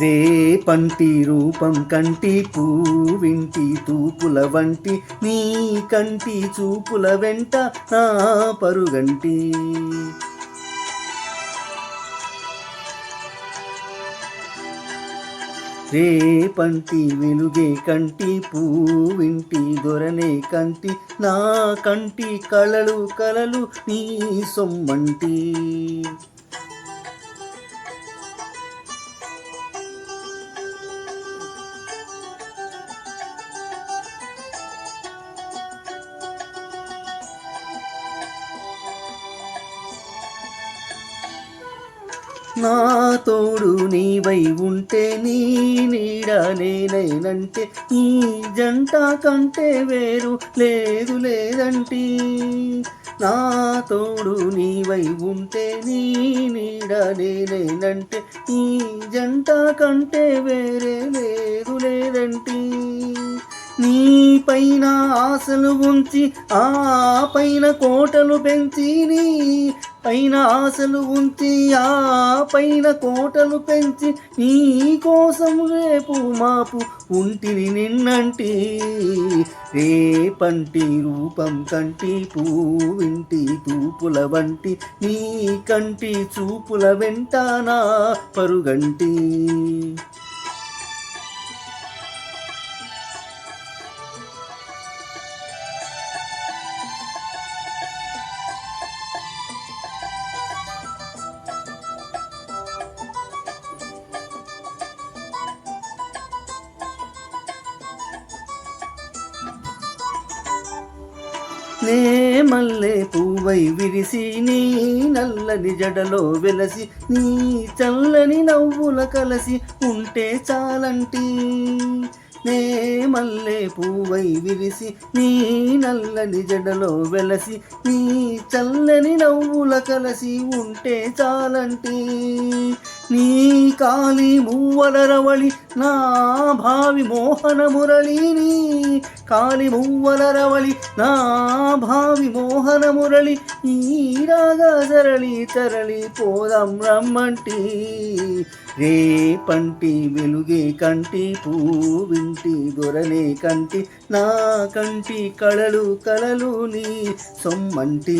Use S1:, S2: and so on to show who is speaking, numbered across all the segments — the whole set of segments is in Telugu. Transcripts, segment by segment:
S1: రే పంటి రూపం కంటి పూవింటి తూపుల వంటి నీ కంటి చూపుల వెంట నా పరుగంటి. రే పంటి వెలుగే కంటి పూవింటి దొరనే కంటి నా కంటి కళలు కలలు నీ సొమ్మంటి. నా తోడు నీవై ఉంటే నీ నీడ నేనైనంటే ఈ జంట కంటే వేరు లేదు లేదంటి. నా తోడు నీవై ఉంటే నీ నీడ నేనైనంటే ఈ జంట కంటే వేరే లేదు లేదంటీ. నీ పైన ఆశలు ఉంచి ఆ పైన కోటలు పెంచి నీ పైన ఆశలు ఉంచి ఆ పైన కోటలు పెంచి నీ కోసం రేపు మాపు ఉంటిని నిన్నంటి. రేపంటి రూపం కంటి పూవింటి తూపుల వంటి నీ కంటి చూపుల వెంట నా పరుగంటి. మల్లే మల్లే పువ్వై విరిసి నీ నల్లని జడలో వెలసి నీ చల్లని నవ్వుల కలసి ఉంటే చాలంటీ. నే మల్లె పువ్వై విరిసి నీ నల్లని జడలో వెలసి నీ చల్లని నవ్వుల కలసి ఉంటే చాలంటీ. నీ కాలి మూవల రవళి నా భావి మోహన మురళిని కాలి మువ్వల రవళి నా భావి మోహన మురళి ఈ రాగా సరళి తరలి పోదం రమ్మంటి. రే పంటి వెలుగే కంటి కంటి దొరనే కంటి నా కంటి కళలు కలలు నీ సొమ్మంటి.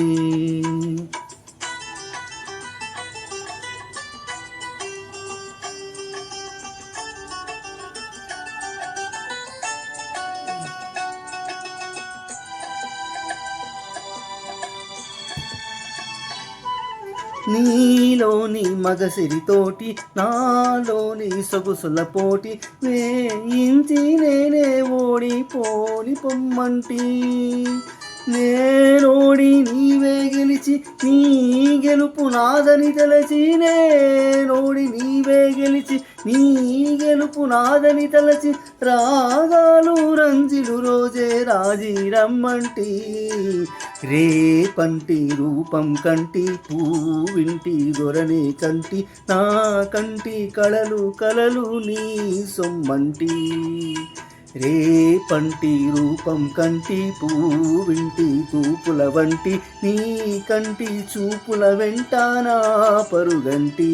S1: నీలోని మగసిరితోటి నాలోని సొగుసుల పోటి వేయించి నేనే ఓడిపోని పొమ్మంటి. నేనోడి నీవే గెలిచి నీ గెలుపు నాదని తలచి. నేనోడి నీవే గెలిచి నీ గెలుపు నాదని తలచి. రాగాలు రంజిలు రోజే రాజీ రమ్మంటి. రే పంటి రూపం కంటి పూవింటి దొరనే కంటి. నా కంటి కళలు కలలు నీ సొమ్మంటి. రే పంటి రూపం కంటి పూవింటి తూపుల వంటి నీ కంటి చూపుల వెంట నా పరుగంటి.